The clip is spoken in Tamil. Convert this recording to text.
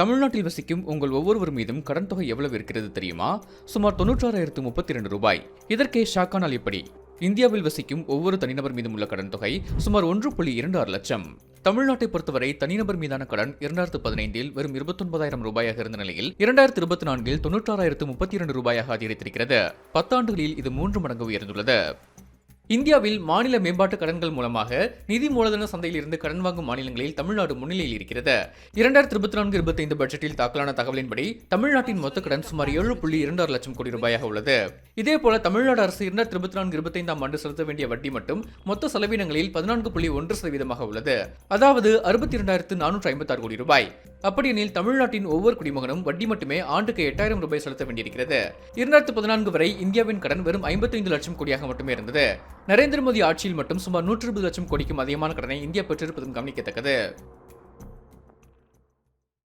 தமிழ்நாட்டில் வசிக்கும் உங்கள் ஒவ்வொருவர் மீதும் கடன் தொகை எவ்வளவு இருக்கிறது தெரியுமா? சுமார் தொன்னூற்றாறாயிரத்து முப்பத்தி ரெண்டு ரூபாய். இதற்கே ஷாக்கானால் எப்படி? இந்தியாவில் வசிக்கும் ஒவ்வொரு தனிநபர் மீதும் உள்ள கடன் தொகை சுமார் ஒன்று புள்ளி இரண்டு ஆறு லட்சம். தமிழ்நாட்டை பொறுத்தவரை தனிநபர் மீதான கடன் இரண்டாயிரத்து பதினைந்தில் வெறும் இருபத்தொன்பதாயிரம் ரூபாயாக இருந்த நிலையில் இரண்டாயிரத்து இருபத்தி நான்கில் தொன்னூற்றாறாயிரத்து முப்பத்தி இரண்டு ரூபாயாக அதிகரித்திருக்கிறது. பத்தாண்டுகளில் இது மூன்று மடங்கு உயர்ந்துள்ளது. இந்தியாவில் மாநில மேம்பாட்டு கடன்கள் மூலமாக நிதி மூலதன சந்தையில் இருந்து கடன் வாங்கும் மாநிலங்களில் தமிழ்நாடு முன்னிலையில் இருக்கிறது. இரண்டாயிரத்தி இருபத்தி நான்கு இருபத்தைந்து பட்ஜெட்டில் தாக்கலான தகவலின்படி தமிழ்நாட்டின் மொத்த கடன் சுமார் ஏழு புள்ளி இரண்டு ஆறு லட்சம் கோடி ரூபாயாக உள்ளது. இதேபோல தமிழ்நாடு அரசு இரண்டாயிரத்தி இருபத்தி நான்கு இருபத்தைந்தாம் ஆண்டு செலுத்த வேண்டிய வட்டி மட்டும் மொத்த செலவினங்களில் பதினான்கு புள்ளி ஒன்று சதவீதமாக உள்ளது. அதாவது அறுபத்தி இரண்டாயிரத்து நானூற்று ஐம்பத்தாறு கோடி ரூபாய். அப்படியெனில் தமிழ்நாட்டின் ஒவ்வொரு குடிமகனும் வட்டி மட்டுமே ஆண்டுக்கு எட்டாயிரம் ரூபாய் செலுத்த வேண்டியிருக்கிறது. இரண்டாயிரத்து பதினான்கு வரை இந்தியாவின் கடன் வெறும் ஐம்பத்தைந்து லட்சம் கோடியாக மட்டுமே இருந்தது. நரேந்திர மோடி ஆட்சியில் மட்டும் சுமார் நூற்றி இருபது லட்சம் கோடிக்கும் அதிகமான கடனை இந்தியா பெற்றிருப்பதும் கவனிக்கத்தக்கது.